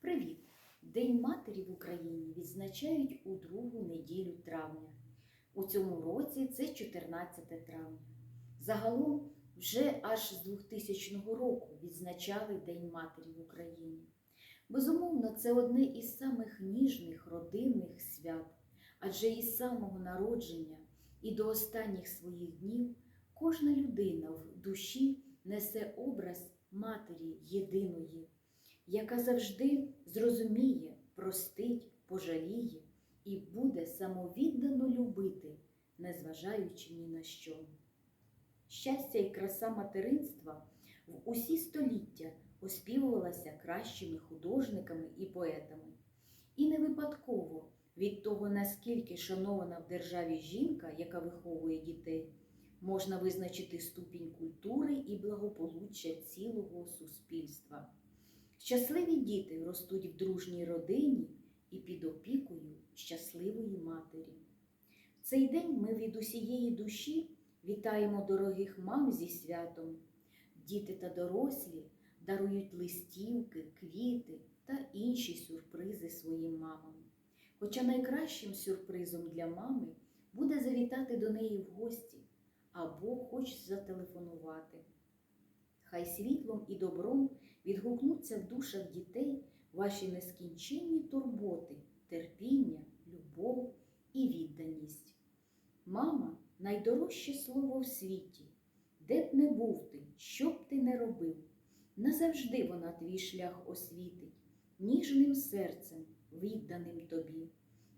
Привіт! День матері в Україні відзначають у другу неділю травня. У цьому році це 14 травня. Загалом вже аж з 2000 року відзначали День матері в Україні. Безумовно, це одне із самих ніжних родинних свят, адже із самого народження і до останніх своїх днів кожна людина в душі несе образ матері єдиної яка завжди зрозуміє, простить, пожаліє і буде самовіддано любити, незважаючи ні на що. Щастя і краса материнства в усі століття оспівувалася кращими художниками і поетами. І не випадково від того, наскільки шанована в державі жінка, яка виховує дітей, можна визначити ступінь культури і благополуччя цілого суспільства. Щасливі діти ростуть в дружній родині і під опікою щасливої матері. В цей день ми від усієї душі вітаємо дорогих мам зі святом. Діти та дорослі дарують листівки, квіти та інші сюрпризи своїм мамам. Хоча найкращим сюрпризом для мами буде завітати до неї в гості або хоч зателефонувати. Хай світлом і добром відгукнуться в душах дітей ваші нескінченні турботи, терпіння, любов і відданість. Мама найдорожче слово в світі, де б не був ти, що б ти не робив. Назавжди вона твій шлях освітить, ніжним серцем, відданим тобі.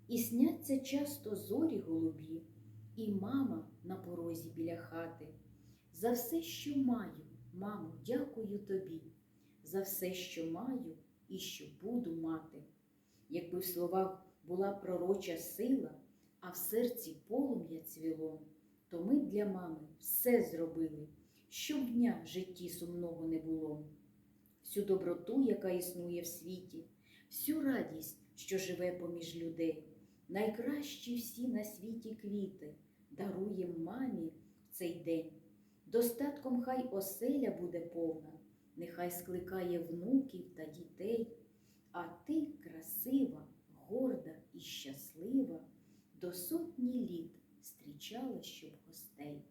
І сняться часто зорі голубі, і мама на порозі біля хати. За все, що маю, мамо, дякую тобі за все, що маю і що буду мати. Якби в словах була пророча сила, а в серці полум'я цвіло, то ми для мами все зробили, щоб дня в житті сумного не було. Всю доброту, яка існує в світі, всю радість, що живе поміж людей, найкращі всі на світі квіти даруєм мамі в цей день. Достатком хай оселя буде повна нехай скликає внуків та дітей, а ти красива, горда і щаслива, до сотні літ зустрічала щоб гостей.